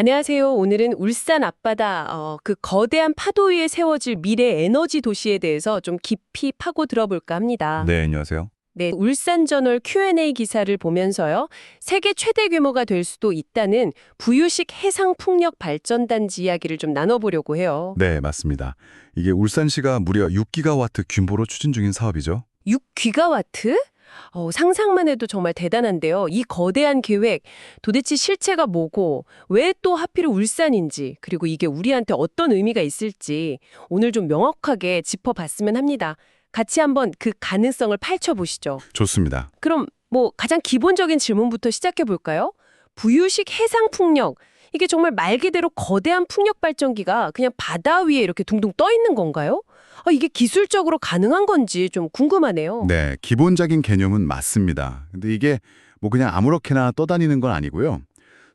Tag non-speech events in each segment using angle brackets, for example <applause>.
안녕하세요. 오늘은 울산 앞바다 어, 그 거대한 파도 위에 세워질 미래 에너지 도시에 대해서 좀 깊이 파고 들어볼까 합니다. 네, 안녕하세요. 네, 울산 저널 Q&A 기사를 보면서요. 세계 최대 규모가 될 수도 있다는 부유식 해상 풍력 발전 단지 이야기를 좀 나눠보려고 해요. 네, 맞습니다. 이게 울산시가 무려 6기가와트 규모로 추진 중인 사업이죠. 6기가와트? 어, 상상만 해도 정말 대단한데요. 이 거대한 계획, 도대체 실체가 뭐고, 왜 또 하필 울산인지, 그리고 이게 우리한테 어떤 의미가 있을지 오늘 좀 명확하게 짚어봤으면 합니다. 같이 한번 그 가능성을 파헤쳐보시죠. 좋습니다. 그럼 뭐 가장 기본적인 질문부터 시작해 볼까요? 부유식 해상풍력. 이게 정말 말 그대로 거대한 풍력 발전기가 그냥 바다 위에 이렇게 둥둥 떠 있는 건가요? 아, 이게 기술적으로 가능한 건지 좀 궁금하네요. 네, 기본적인 개념은 맞습니다. 근데 이게 뭐 그냥 아무렇게나 떠다니는 건 아니고요.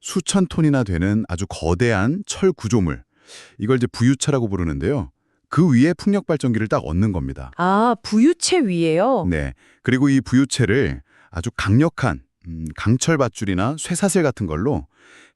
수천 톤이나 되는 아주 거대한 철 구조물. 이걸 이제 부유차라고 부르는데요. 그 위에 풍력 발전기를 딱 얹는 겁니다. 아, 부유체 위에요? 네. 그리고 이 부유체를 아주 강력한 음, 강철 밧줄이나 쇠사슬 같은 걸로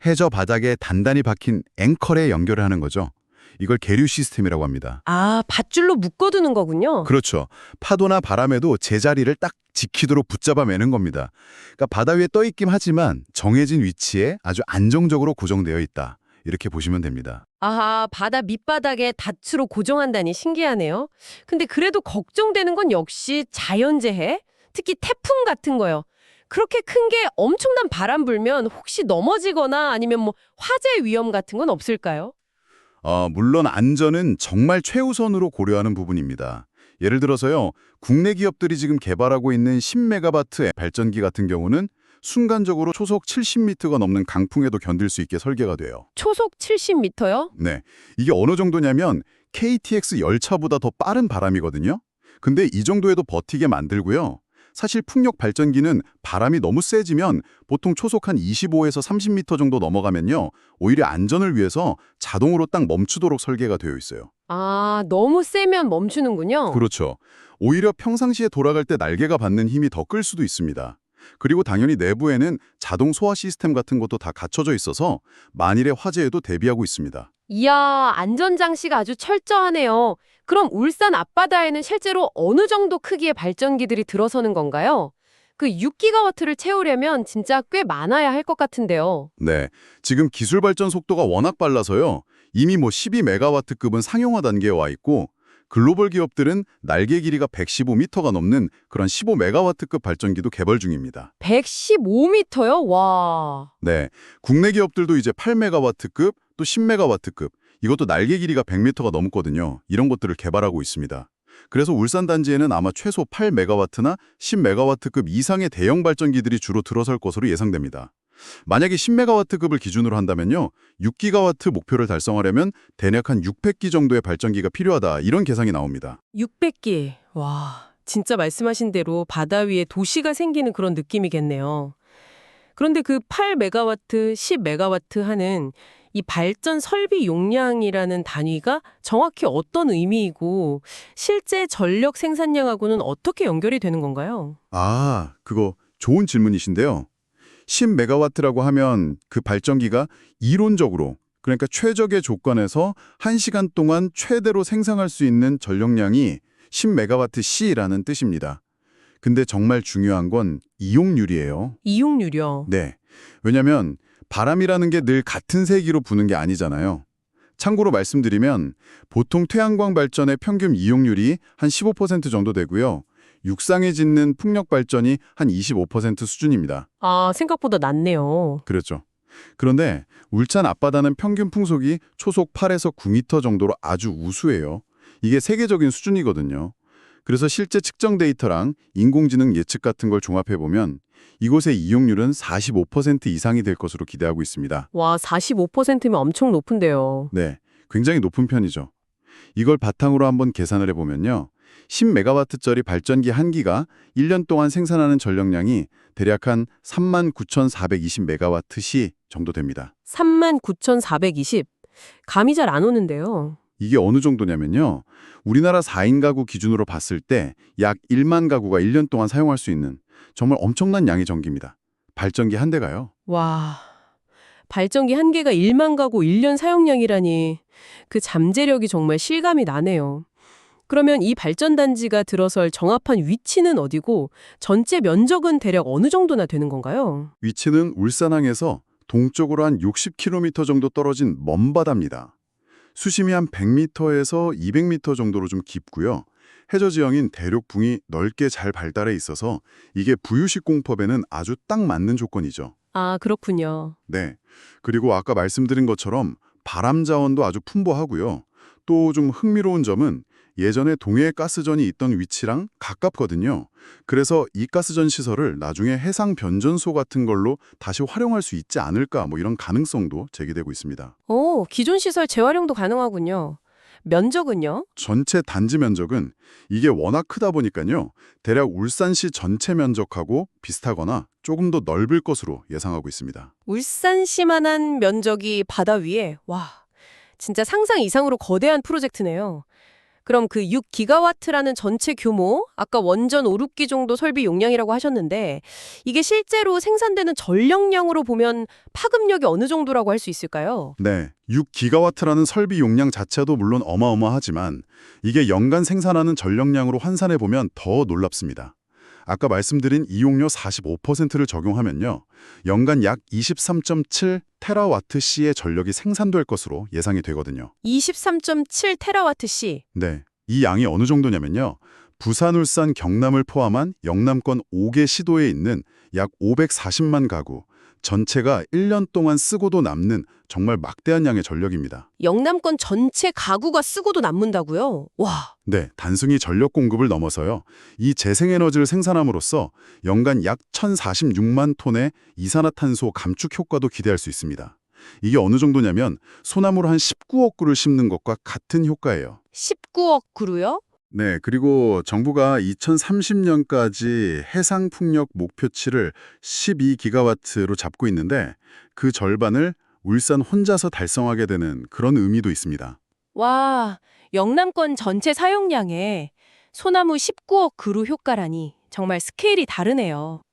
해저 바닥에 단단히 박힌 앵컬에 연결을 하는 거죠. 이걸 계류 시스템이라고 합니다. 아, 밧줄로 묶어두는 거군요. 그렇죠. 파도나 바람에도 제자리를 딱 지키도록 붙잡아 매는 겁니다. 그러니까 바다 위에 떠 있긴 하지만 정해진 위치에 아주 안정적으로 고정되어 있다. 이렇게 보시면 됩니다. 아하, 바다 밑바닥에 닷으로 고정한다니 신기하네요. 근데 그래도 걱정되는 건 역시 자연재해, 특히 태풍 같은 거요. 그렇게 큰 게 엄청난 바람 불면 혹시 넘어지거나 아니면 뭐 화재 위험 같은 건 없을까요? 어, 물론 안전은 정말 최우선으로 고려하는 부분입니다. 예를 들어서요. 국내 기업들이 지금 개발하고 있는 10메가바트의 발전기 같은 경우는 순간적으로 초속 70m가 넘는 강풍에도 견딜 수 있게 설계가 돼요. 초속 70m요? 네. 이게 어느 정도냐면 KTX 열차보다 더 빠른 바람이거든요. 근데 이 정도에도 버티게 만들고요. 사실 풍력 발전기는 바람이 너무 세지면 보통 초속 한 25에서 30m 정도 넘어가면요. 오히려 안전을 위해서 자동으로 딱 멈추도록 설계가 되어 있어요. 아, 너무 세면 멈추는군요. 그렇죠. 오히려 평상시에 돌아갈 때 날개가 받는 힘이 더 끌 수도 있습니다. 그리고 당연히 내부에는 자동 소화 시스템 같은 것도 다 갖춰져 있어서 만일의 화재에도 대비하고 있습니다. 이야, 안전장치가 아주 철저하네요. 그럼 울산 앞바다에는 실제로 어느 정도 크기의 발전기들이 들어서는 건가요? 그 6기가와트를 채우려면 진짜 꽤 많아야 할 것 같은데요. 네, 지금 기술 발전 속도가 워낙 빨라서요. 이미 뭐 12메가와트급은 상용화 단계에 와 있고 글로벌 기업들은 날개 길이가 115m가 넘는 그런 15메가와트급 발전기도 개발 중입니다. 115m요? 와. 네, 국내 기업들도 이제 8메가와트급 또 10메가와트급 이것도 날개 길이가 100m가 넘거든요. 이런 것들을 개발하고 있습니다. 그래서 울산 단지에는 아마 최소 8메가와트나 10메가와트급 이상의 대형 발전기들이 주로 들어설 것으로 예상됩니다. 만약에 10메가와트급을 기준으로 한다면요. 6기가와트 목표를 달성하려면 대략 한 600기 정도의 발전기가 필요하다. 이런 계산이 나옵니다. 600기. 와, 진짜 말씀하신 대로 바다 위에 도시가 생기는 그런 느낌이겠네요. 그런데 그 8메가와트, 10메가와트 하는 이 발전 설비 용량이라는 단위가 정확히 어떤 의미이고 실제 전력 생산량하고는 어떻게 연결이 되는 건가요? 아, 그거 좋은 질문이신데요. 10메가와트라고 하면 그 발전기가 이론적으로 그러니까 최적의 조건에서 1시간 동안 최대로 생산할 수 있는 전력량이 10메가와트 C라는 뜻입니다. 근데 정말 중요한 건 이용률이에요. 이용률이요. 네. 왜냐면 바람이라는 게 늘 같은 세기로 부는 게 아니잖아요. 참고로 말씀드리면 보통 태양광 발전의 평균 이용률이 한 15% 정도 되고요. 육상에 짓는 풍력 발전이 한 25% 수준입니다. 아, 생각보다 낮네요. 그렇죠. 그런데 울산 앞바다는 평균 풍속이 초속 8에서 9m 정도로 아주 우수해요. 이게 세계적인 수준이거든요. 그래서 실제 측정 데이터랑 인공지능 예측 같은 걸 종합해보면 이곳의 이용률은 45% 이상이 될 것으로 기대하고 있습니다. 와, 45%면 엄청 높은데요. 네, 굉장히 높은 편이죠. 이걸 바탕으로 한번 계산을 해보면요. 10메가와트짜리 발전기 한 기가 1년 동안 생산하는 전력량이 대략 한 39,420메가와트시 정도 됩니다. 39,420. 감이 잘 안 오는데요. 이게 어느 정도냐면요. 우리나라 4인 가구 기준으로 봤을 때 약 1만 가구가 1년 동안 사용할 수 있는 정말 엄청난 양의 전기입니다. 발전기 한 대가요. 와, 발전기 한 개가 1만 가구 1년 사용량이라니 그 잠재력이 정말 실감이 나네요. 그러면 이 발전단지가 들어설 정합한 위치는 어디고 전체 면적은 대략 어느 정도나 되는 건가요? 위치는 울산항에서 동쪽으로 한 60km 정도 떨어진 먼 바다입니다. 수심이 한 100m에서 200m 정도로 좀 깊고요. 해저 지형인 대륙붕이 넓게 잘 발달해 있어서 이게 부유식 공법에는 아주 딱 맞는 조건이죠. 아, 그렇군요. 네. 그리고 아까 말씀드린 것처럼 바람 자원도 아주 풍부하고요. 또 좀 흥미로운 점은 예전에 동해 가스전이 있던 위치랑 가깝거든요. 그래서 이 가스전 시설을 나중에 해상 변전소 같은 걸로 다시 활용할 수 있지 않을까 뭐 이런 가능성도 제기되고 있습니다. 오, 기존 시설 재활용도 가능하군요. 면적은요? 전체 단지 면적은 이게 워낙 크다 보니까요. 대략 울산시 전체 면적하고 비슷하거나 조금 더 넓을 것으로 예상하고 있습니다. 울산시만한 면적이 바다 위에 와 진짜 상상 이상으로 거대한 프로젝트네요. 그럼 그 6기가와트라는 전체 규모 아까 원전 5, 6기 정도 설비 용량이라고 하셨는데 이게 실제로 생산되는 전력량으로 보면 파급력이 어느 정도라고 할 수 있을까요? 네, 6기가와트라는 설비 용량 자체도 물론 어마어마하지만 이게 연간 생산하는 전력량으로 환산해 보면 더 놀랍습니다. 아까 말씀드린 이용료 45%를 적용하면요. 연간 약 23.7 테라와트시의 전력이 생산될 것으로 예상이 되거든요. 23.7 테라와트시. 네, 이 양이 어느 정도냐면요. 부산, 울산, 경남을 포함한 영남권 5개 시도에 있는 약 540만 가구, 전체가 1년 동안 쓰고도 남는 정말 막대한 양의 전력입니다. 영남권 전체 가구가 쓰고도 남는다고요? 와. 네, 단순히 전력 공급을 넘어서요. 이 재생에너지를 생산함으로써 연간 약 1,046만 톤의 이산화탄소 감축 효과도 기대할 수 있습니다. 이게 어느 정도냐면 소나무를 한 19억 그루를 심는 것과 같은 효과예요. 19억 그루요? 네, 그리고 정부가 2030년까지 해상 풍력 목표치를 12기가와트로 잡고 있는데 그 절반을 울산 혼자서 달성하게 되는 그런 의미도 있습니다. 와, 영남권 전체 사용량에 소나무 19억 그루 효과라니 정말 스케일이 다르네요.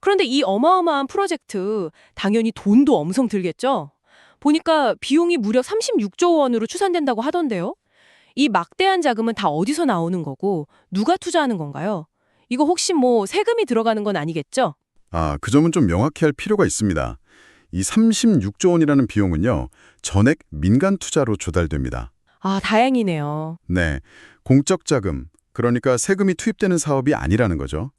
그런데 이 어마어마한 프로젝트 당연히 돈도 엄청 들겠죠? 보니까 비용이 무려 36조 원으로 추산된다고 하던데요. 이 막대한 자금은 다 어디서 나오는 거고 누가 투자하는 건가요? 이거 혹시 뭐 세금이 들어가는 건 아니겠죠? 아, 그 점은 좀 명확히 할 필요가 있습니다. 이 36조 원이라는 비용은요, 전액 민간 투자로 조달됩니다. 아, 다행이네요. 네, 공적 자금, 그러니까 세금이 투입되는 사업이 아니라는 거죠.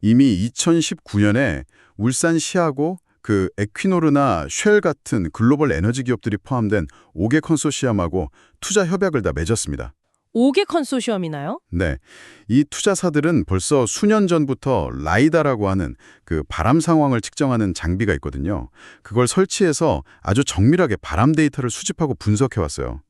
이미 2019년에 울산시하고 그 에퀴노르나 쉘 같은 글로벌 에너지 기업들이 포함된 5개 컨소시엄하고 투자 협약을 다 맺었습니다. 5개 컨소시엄이나요? 네, 이 투자사들은 벌써 수년 전부터 라이다라고 하는 그 바람 상황을 측정하는 장비가 있거든요. 그걸 설치해서 아주 정밀하게 바람 데이터를 수집하고 분석해 왔어요.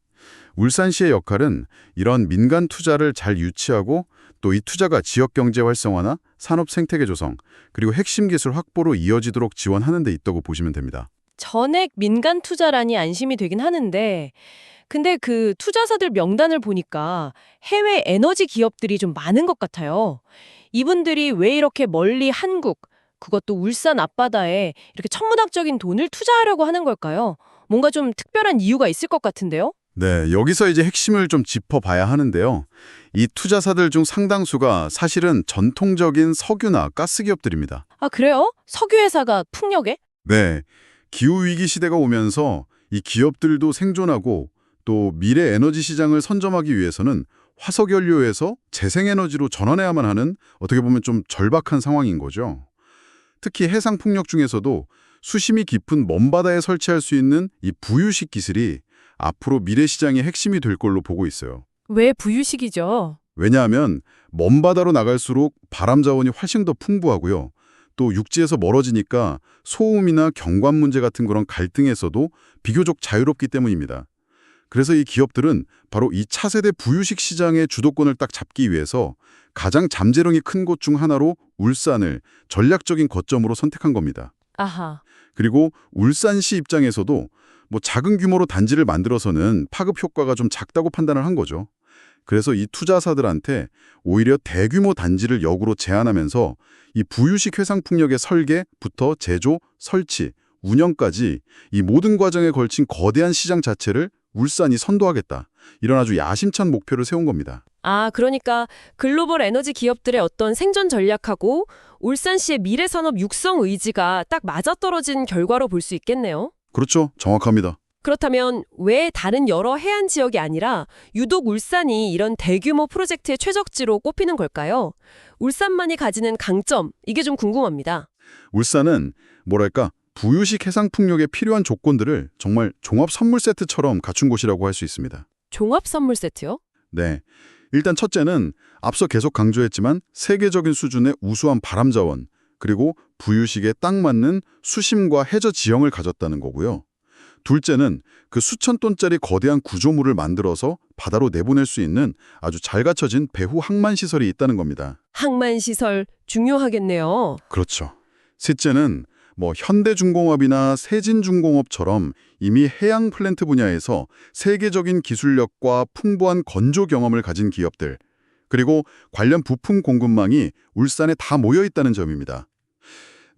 울산시의 역할은 이런 민간 투자를 잘 유치하고 또 이 투자가 지역 경제 활성화나 산업 생태계 조성, 그리고 핵심 기술 확보로 이어지도록 지원하는 데 있다고 보시면 됩니다. 전액 민간 투자라니 안심이 되긴 하는데 근데 그 투자사들 명단을 보니까 해외 에너지 기업들이 좀 많은 것 같아요. 이분들이 왜 이렇게 멀리 한국, 그것도 울산 앞바다에 이렇게 천문학적인 돈을 투자하려고 하는 걸까요? 뭔가 좀 특별한 이유가 있을 것 같은데요? 네, 여기서 이제 핵심을 좀 짚어봐야 하는데요. 이 투자사들 중 상당수가 사실은 전통적인 석유나 가스 기업들입니다. 아, 그래요? 석유 회사가 풍력에? 네, 기후위기 시대가 오면서 이 기업들도 생존하고 또 미래 에너지 시장을 선점하기 위해서는 화석연료에서 재생에너지로 전환해야만 하는 어떻게 보면 좀 절박한 상황인 거죠. 특히 해상풍력 중에서도 수심이 깊은 먼바다에 설치할 수 있는 이 부유식 기술이 앞으로 미래 시장의 핵심이 될 걸로 보고 있어요. 왜 부유식이죠? 왜냐하면 먼 바다로 나갈수록 바람 자원이 훨씬 더 풍부하고요. 또 육지에서 멀어지니까 소음이나 경관 문제 같은 그런 갈등에서도 비교적 자유롭기 때문입니다. 그래서 이 기업들은 바로 이 차세대 부유식 시장의 주도권을 딱 잡기 위해서 가장 잠재력이 큰 곳 중 하나로 울산을 전략적인 거점으로 선택한 겁니다. 아하. 그리고 울산시 입장에서도 뭐 작은 규모로 단지를 만들어서는 파급 효과가 좀 작다고 판단을 한 거죠. 그래서 이 투자사들한테 오히려 대규모 단지를 역으로 제안하면서 이 부유식 해상풍력의 설계부터 제조, 설치, 운영까지 이 모든 과정에 걸친 거대한 시장 자체를 울산이 선도하겠다. 이런 아주 야심찬 목표를 세운 겁니다. 아, 그러니까 글로벌 에너지 기업들의 어떤 생존 전략하고 울산시의 미래 산업 육성 의지가 딱 맞아떨어진 결과로 볼 수 있겠네요. 그렇죠. 정확합니다. 그렇다면 왜 다른 여러 해안 지역이 아니라 유독 울산이 이런 대규모 프로젝트의 최적지로 꼽히는 걸까요? 울산만이 가지는 강점, 이게 좀 궁금합니다. 울산은 뭐랄까 부유식 해상풍력에 필요한 조건들을 정말 종합 선물 세트처럼 갖춘 곳이라고 할 수 있습니다. 종합 선물 세트요? 네. 일단 첫째는 앞서 계속 강조했지만 세계적인 수준의 우수한 바람 자원, 그리고 부유식에 딱 맞는 수심과 해저 지형을 가졌다는 거고요. 둘째는 그 수천 톤짜리 거대한 구조물을 만들어서 바다로 내보낼 수 있는 아주 잘 갖춰진 배후 항만 시설이 있다는 겁니다. 항만 시설 중요하겠네요. 그렇죠. 셋째는 뭐 현대중공업이나 세진중공업처럼 이미 해양 플랜트 분야에서 세계적인 기술력과 풍부한 건조 경험을 가진 기업들, 그리고 관련 부품 공급망이 울산에 다 모여 있다는 점입니다.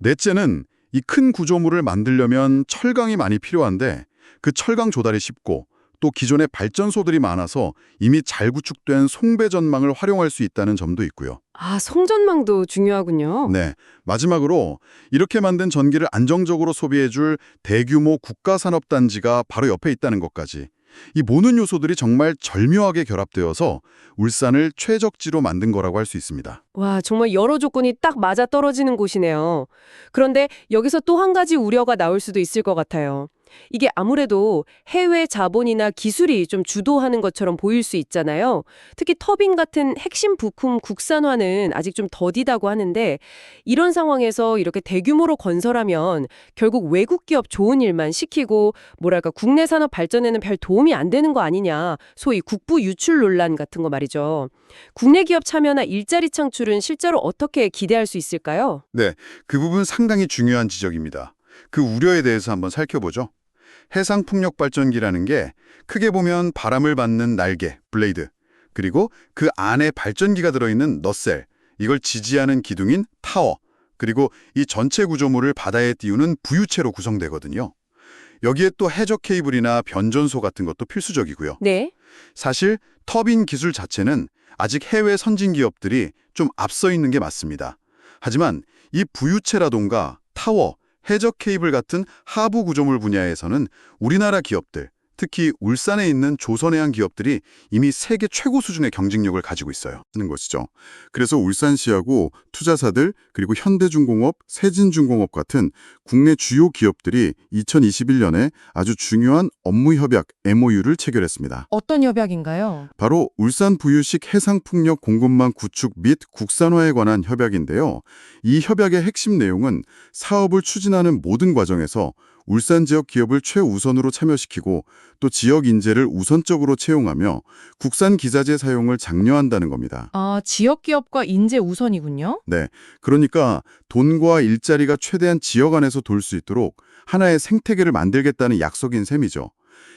넷째는 이 큰 구조물을 만들려면 철강이 많이 필요한데 그 철강 조달이 쉽고 또 기존의 발전소들이 많아서 이미 잘 구축된 송배 전망을 활용할 수 있다는 점도 있고요. 아, 송전망도 중요하군요. 네. 마지막으로 이렇게 만든 전기를 안정적으로 소비해줄 대규모 국가산업단지가 바로 옆에 있다는 것까지 이 모든 요소들이 정말 절묘하게 결합되어서 울산을 최적지로 만든 거라고 할 수 있습니다. 와, 정말 여러 조건이 딱 맞아 떨어지는 곳이네요. 그런데 여기서 또 한 가지 우려가 나올 수도 있을 것 같아요. 이게 아무래도 해외 자본이나 기술이 좀 주도하는 것처럼 보일 수 있잖아요. 특히 터빈 같은 핵심 부품 국산화는 아직 좀 더디다고 하는데 이런 상황에서 이렇게 대규모로 건설하면 결국 외국 기업 좋은 일만 시키고 뭐랄까 국내 산업 발전에는 별 도움이 안 되는 거 아니냐. 소위 국부 유출 논란 같은 거 말이죠. 국내 기업 참여나 일자리 창출은 실제로 어떻게 기대할 수 있을까요? 네, 그 부분 상당히 중요한 지적입니다. 그 우려에 대해서 한번 살펴보죠. 해상풍력 발전기라는 게 크게 보면 바람을 받는 날개, 블레이드, 그리고 그 안에 발전기가 들어있는 너셀, 이걸 지지하는 기둥인 타워, 그리고 이 전체 구조물을 바다에 띄우는 부유체로 구성되거든요. 여기에 또 해저 케이블이나 변전소 같은 것도 필수적이고요. 네. 사실 터빈 기술 자체는 아직 해외 선진 기업들이 좀 앞서 있는 게 맞습니다. 하지만 이 부유체라던가 타워, 해저 케이블 같은 하부 구조물 분야에서는 우리나라 기업들, 특히 울산에 있는 조선해양 기업들이 이미 세계 최고 수준의 경쟁력을 가지고 있어요. 하는 것이죠. 그래서 울산시하고 투자사들 그리고 현대중공업, 세진중공업 같은 국내 주요 기업들이 2021년에 아주 중요한 업무 협약 MOU를 체결했습니다. 어떤 협약인가요? 바로 울산 부유식 해상풍력 공급망 구축 및 국산화에 관한 협약인데요. 이 협약의 핵심 내용은 사업을 추진하는 모든 과정에서 울산 지역 기업을 최우선으로 참여시키고 또 지역 인재를 우선적으로 채용하며 국산 기자재 사용을 장려한다는 겁니다. 아, 지역 기업과 인재 우선이군요. 네, 그러니까 돈과 일자리가 최대한 지역 안에서 돌 수 있도록 하나의 생태계를 만들겠다는 약속인 셈이죠.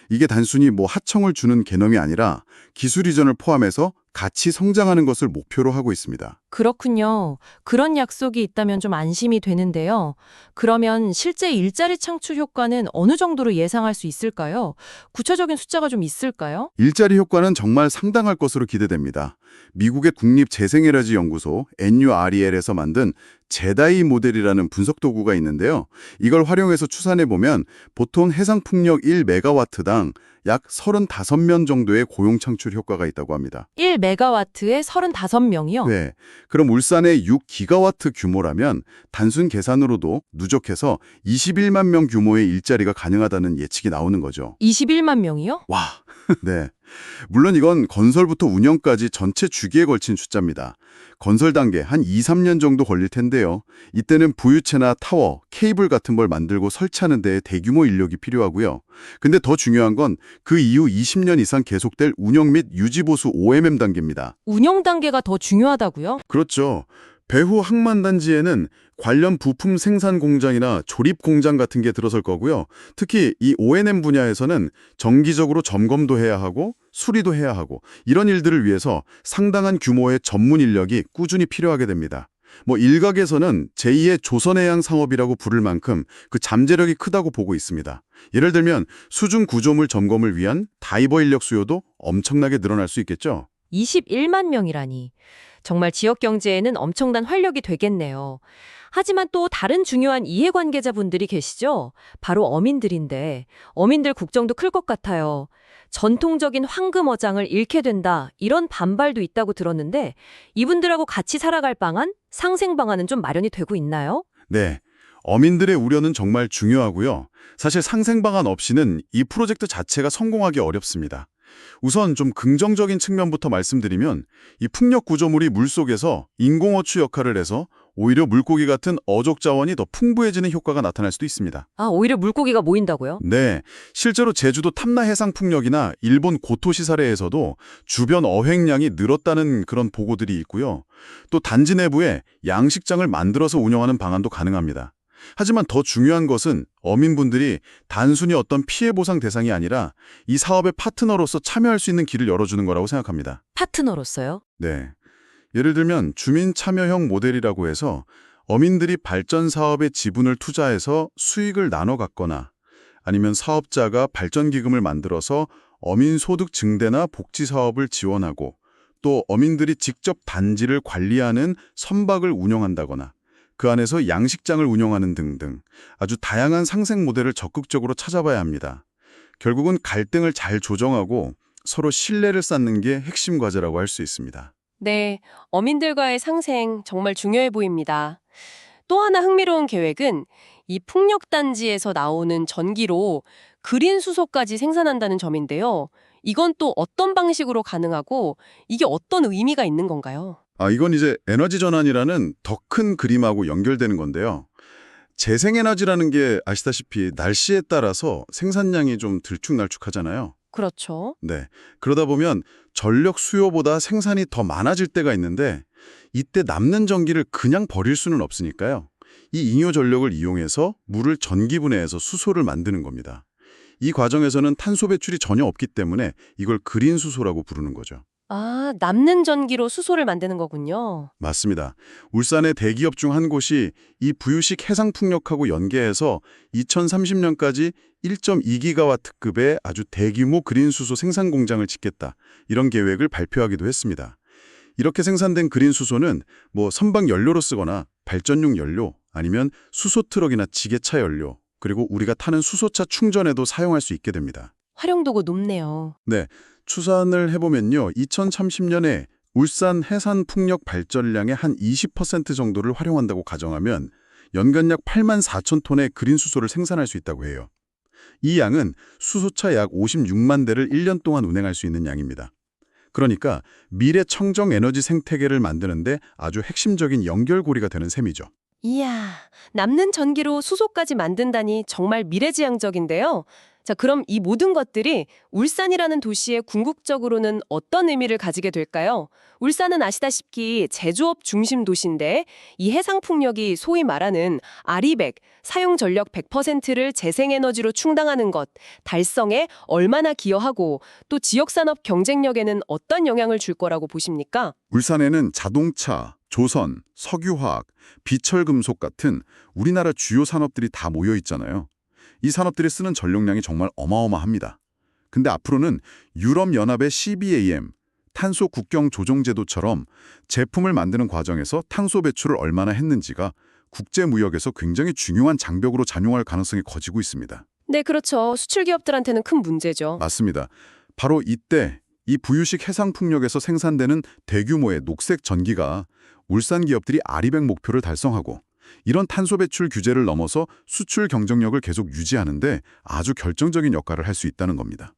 이게 단순히 뭐 하청을 주는 개념이 아니라 기술 이전을 포함해서 같이 성장하는 것을 목표로 하고 있습니다. 그렇군요. 그런 약속이 있다면 좀 안심이 되는데요. 그러면 실제 일자리 창출 효과는 어느 정도로 예상할 수 있을까요? 구체적인 숫자가 좀 있을까요? 일자리 효과는 정말 상당할 것으로 기대됩니다. 미국의 국립재생에너지 연구소 NUREL에서 만든 제다이 모델이라는 분석 도구가 있는데요. 이걸 활용해서 추산해 보면 보통 해상 풍력 1메가와트당 약 35명 정도의 고용 창출 효과가 있다고 합니다. 1메가와트에 35명이요? 네. 그럼 울산의 6기가와트 규모라면 단순 계산으로도 누적해서 21만 명 규모의 일자리가 가능하다는 예측이 나오는 거죠. 21만 명이요? 와. <laughs> 네. 물론 이건 건설부터 운영까지 전체 주기에 걸친 숫자입니다. 건설 단계 한 2, 3년 정도 걸릴 텐데요. 이때는 부유체나 타워, 케이블 같은 걸 만들고 설치하는 데 대규모 인력이 필요하고요. 근데 더 중요한 건 그 이후 20년 이상 계속될 운영 및 유지 보수 OMM 단계입니다. 운영 단계가 더 중요하다고요? 그렇죠. 배후 항만단지에는 관련 부품 생산 공장이나 조립 공장 같은 게 들어설 거고요. 특히 이 O&M 분야에서는 정기적으로 점검도 해야 하고 수리도 해야 하고 이런 일들을 위해서 상당한 규모의 전문 인력이 꾸준히 필요하게 됩니다. 뭐 일각에서는 제2의 조선해양 상업이라고 부를 만큼 그 잠재력이 크다고 보고 있습니다. 예를 들면 수중 구조물 점검을 위한 다이버 인력 수요도 엄청나게 늘어날 수 있겠죠. 21만 명이라니. 정말 지역 경제에는 엄청난 활력이 되겠네요. 하지만 또 다른 중요한 이해관계자분들이 계시죠? 바로 어민들인데 어민들 국정도 클 것 같아요. 전통적인 황금 어장을 잃게 된다 이런 반발도 있다고 들었는데 이분들하고 같이 살아갈 방안, 상생 방안은 좀 마련이 되고 있나요? 네. 어민들의 우려는 정말 중요하고요. 사실 상생 방안 없이는 이 프로젝트 자체가 성공하기 어렵습니다. 우선 좀 긍정적인 측면부터 말씀드리면 이 풍력 구조물이 물속에서 인공어추 역할을 해서 오히려 물고기 같은 어족 자원이 더 풍부해지는 효과가 나타날 수도 있습니다. 아, 오히려 물고기가 모인다고요? 네, 실제로 제주도 탐나 해상 풍력이나 일본 고토시 사례에서도 주변 어획량이 늘었다는 그런 보고들이 있고요. 또 단지 내부에 양식장을 만들어서 운영하는 방안도 가능합니다. 하지만 더 중요한 것은 어민분들이 단순히 어떤 피해 보상 대상이 아니라 이 사업의 파트너로서 참여할 수 있는 길을 열어주는 거라고 생각합니다. 파트너로서요? 네. 예를 들면 주민 참여형 모델이라고 해서 어민들이 발전 사업에 지분을 투자해서 수익을 나눠 갖거나 아니면 사업자가 발전 기금을 만들어서 어민 소득 증대나 복지 사업을 지원하고 또 어민들이 직접 단지를 관리하는 선박을 운영한다거나 그 안에서 양식장을 운영하는 등등 아주 다양한 상생 모델을 적극적으로 찾아봐야 합니다. 결국은 갈등을 잘 조정하고 서로 신뢰를 쌓는 게 핵심 과제라고 할 수 있습니다. 네, 어민들과의 상생 정말 중요해 보입니다. 또 하나 흥미로운 계획은 이 풍력단지에서 나오는 전기로 그린 수소까지 생산한다는 점인데요. 이건 또 어떤 방식으로 가능하고 이게 어떤 의미가 있는 건가요? 아, 이건 이제 에너지 전환이라는 더 큰 그림하고 연결되는 건데요. 재생에너지라는 게 아시다시피 날씨에 따라서 생산량이 좀 들쭉날쭉하잖아요. 그렇죠. 네. 그러다 보면 전력 수요보다 생산이 더 많아질 때가 있는데 이때 남는 전기를 그냥 버릴 수는 없으니까요. 이 잉여 전력을 이용해서 물을 전기분해해서 수소를 만드는 겁니다. 이 과정에서는 탄소 배출이 전혀 없기 때문에 이걸 그린 수소라고 부르는 거죠. 아, 남는 전기로 수소를 만드는 거군요. 맞습니다. 울산의 대기업 중 한 곳이 이 부유식 해상풍력하고 연계해서 2030년까지 1.2기가와트급의 아주 대규모 그린 수소 생산 공장을 짓겠다. 이런 계획을 발표하기도 했습니다. 이렇게 생산된 그린 수소는 뭐 선박 연료로 쓰거나 발전용 연료 아니면 수소 트럭이나 지게차 연료 그리고 우리가 타는 수소차 충전에도 사용할 수 있게 됩니다. 활용도가 높네요. 네, 추산을 해보면요. 2030년에 울산 해산 풍력 발전량의 한 20% 정도를 활용한다고 가정하면 연간 약 8만 4천 톤의 그린 수소를 생산할 수 있다고 해요. 이 양은 수소차 약 56만 대를 1년 동안 운행할 수 있는 양입니다. 그러니까 미래 청정 에너지 생태계를 만드는데 아주 핵심적인 연결고리가 되는 셈이죠. 이야, 남는 전기로 수소까지 만든다니 정말 미래지향적인데요. 자, 그럼 이 모든 것들이 울산이라는 도시에 궁극적으로는 어떤 의미를 가지게 될까요? 울산은 아시다시피 제조업 중심 도시인데 이 해상풍력이 소위 말하는 아리백, 사용 전력 100%를 재생에너지로 충당하는 것, 달성에 얼마나 기여하고 또 지역산업 경쟁력에는 어떤 영향을 줄 거라고 보십니까? 울산에는 자동차, 조선, 석유화학, 비철금속 같은 우리나라 주요 산업들이 다 모여 있잖아요. 이 산업들이 쓰는 전력량이 정말 어마어마합니다. 근데 앞으로는 유럽연합의 CBAM, 탄소 국경 조정 제도처럼 제품을 만드는 과정에서 탄소 배출을 얼마나 했는지가 국제 무역에서 굉장히 중요한 장벽으로 작용할 가능성이 커지고 있습니다. 네, 그렇죠. 수출 기업들한테는 큰 문제죠. 맞습니다. 바로 이때 이 부유식 해상풍력에서 생산되는 대규모의 녹색 전기가 울산 기업들이 아리백 목표를 달성하고 이런 탄소 배출 규제를 넘어서 수출 경쟁력을 계속 유지하는데 아주 결정적인 역할을 할 수 있다는 겁니다.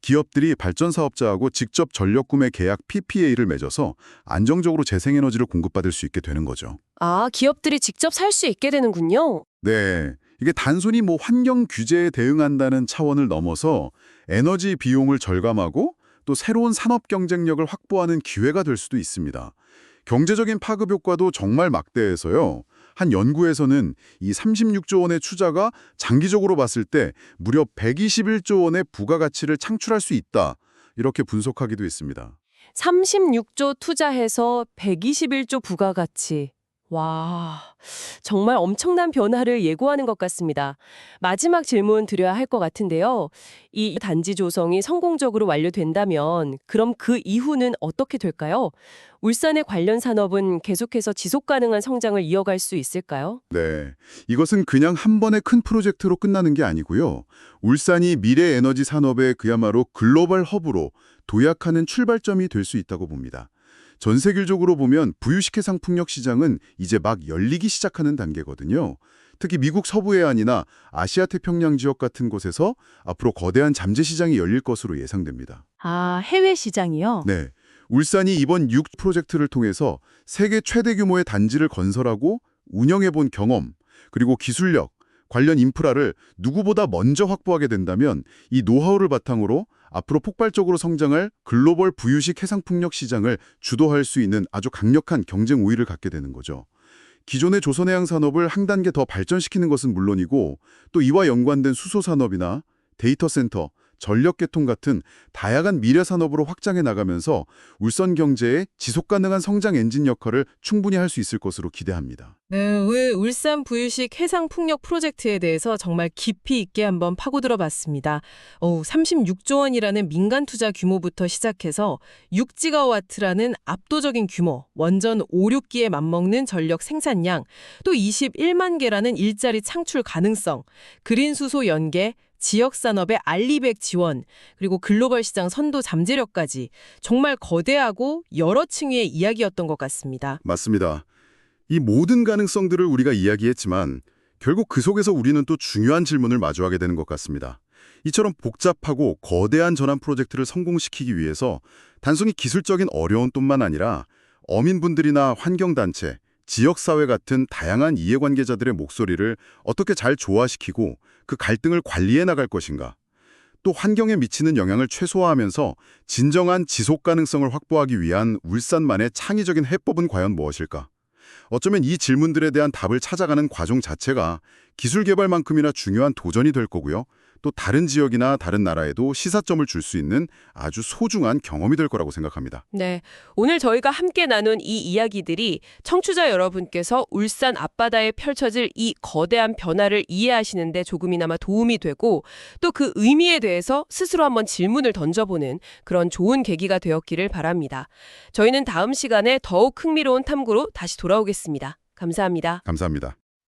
기업들이 발전 사업자하고 직접 전력 구매 계약 PPA를 맺어서 안정적으로 재생에너지를 공급받을 수 있게 되는 거죠. 아, 기업들이 직접 살 수 있게 되는군요. 네. 이게 단순히 뭐 환경 규제에 대응한다는 차원을 넘어서 에너지 비용을 절감하고 또 새로운 산업 경쟁력을 확보하는 기회가 될 수도 있습니다. 경제적인 파급 효과도 정말 막대해서요. 한 연구에서는 이 36조 원의 투자가 장기적으로 봤을 때 무려 121조 원의 부가가치를 창출할 수 있다. 이렇게 분석하기도 했습니다. 36조 투자해서 121조 부가가치. 와, 정말 엄청난 변화를 예고하는 것 같습니다. 마지막 질문 드려야 할 것 같은데요. 이 단지 조성이 성공적으로 완료된다면 그럼 그 이후는 어떻게 될까요? 울산의 관련 산업은 계속해서 지속 가능한 성장을 이어갈 수 있을까요? 네. 이것은 그냥 한 번의 큰 프로젝트로 끝나는 게 아니고요. 울산이 미래 에너지 산업의 그야말로 글로벌 허브로 도약하는 출발점이 될 수 있다고 봅니다. 전 세계적으로 보면 부유식 해상 풍력 시장은 이제 막 열리기 시작하는 단계거든요. 특히 미국 서부 해안이나 아시아 태평양 지역 같은 곳에서 앞으로 거대한 잠재 시장이 열릴 것으로 예상됩니다. 아, 해외 시장이요? 네. 울산이 이번 6 프로젝트를 통해서 세계 최대 규모의 단지를 건설하고 운영해 본 경험, 그리고 기술력, 관련 인프라를 누구보다 먼저 확보하게 된다면 이 노하우를 바탕으로 앞으로 폭발적으로 성장할 글로벌 부유식 해상풍력 시장을 주도할 수 있는 아주 강력한 경쟁 우위를 갖게 되는 거죠. 기존의 조선해양 산업을 한 단계 더 발전시키는 것은 물론이고 또 이와 연관된 수소 산업이나 데이터 센터, 전력 개통 같은 다양한 미래 산업으로 확장해 나가면서 울산 경제의 지속 가능한 성장 엔진 역할을 충분히 할 수 있을 것으로 기대합니다. 네, 오늘 울산 부유식 해상 풍력 프로젝트에 대해서 정말 깊이 있게 한번 파고들어 봤습니다. 어우, 36조 원이라는 민간 투자 규모부터 시작해서 6지가와트라는 압도적인 규모, 원전 5, 6기에 맞먹는 전력 생산량, 또 21만 개라는 일자리 창출 가능성, 그린 수소 연계, 지역 산업의 알리백 지원, 그리고 글로벌 시장 선도 잠재력까지 정말 거대하고 여러 층위의 이야기였던 것 같습니다. 맞습니다. 이 모든 가능성들을 우리가 이야기했지만 결국 그 속에서 우리는 또 중요한 질문을 마주하게 되는 것 같습니다. 이처럼 복잡하고 거대한 전환 프로젝트를 성공시키기 위해서 단순히 기술적인 어려움뿐만 아니라 어민분들이나 환경단체, 지역사회 같은 다양한 이해관계자들의 목소리를 어떻게 잘 조화시키고 그 갈등을 관리해 나갈 것인가. 또 환경에 미치는 영향을 최소화하면서 진정한 지속 가능성을 확보하기 위한 울산만의 창의적인 해법은 과연 무엇일까? 어쩌면 이 질문들에 대한 답을 찾아가는 과정 자체가 기술 개발만큼이나 중요한 도전이 될 거고요. 또 다른 지역이나 다른 나라에도 시사점을 줄 수 있는 아주 소중한 경험이 될 거라고 생각합니다. 네. 오늘 저희가 함께 나눈 이 이야기들이 청취자 여러분께서 울산 앞바다에 펼쳐질 이 거대한 변화를 이해하시는데 조금이나마 도움이 되고 또 그 의미에 대해서 스스로 한번 질문을 던져보는 그런 좋은 계기가 되었기를 바랍니다. 저희는 다음 시간에 더욱 흥미로운 탐구로 다시 돌아오겠습니다. 감사합니다. 감사합니다.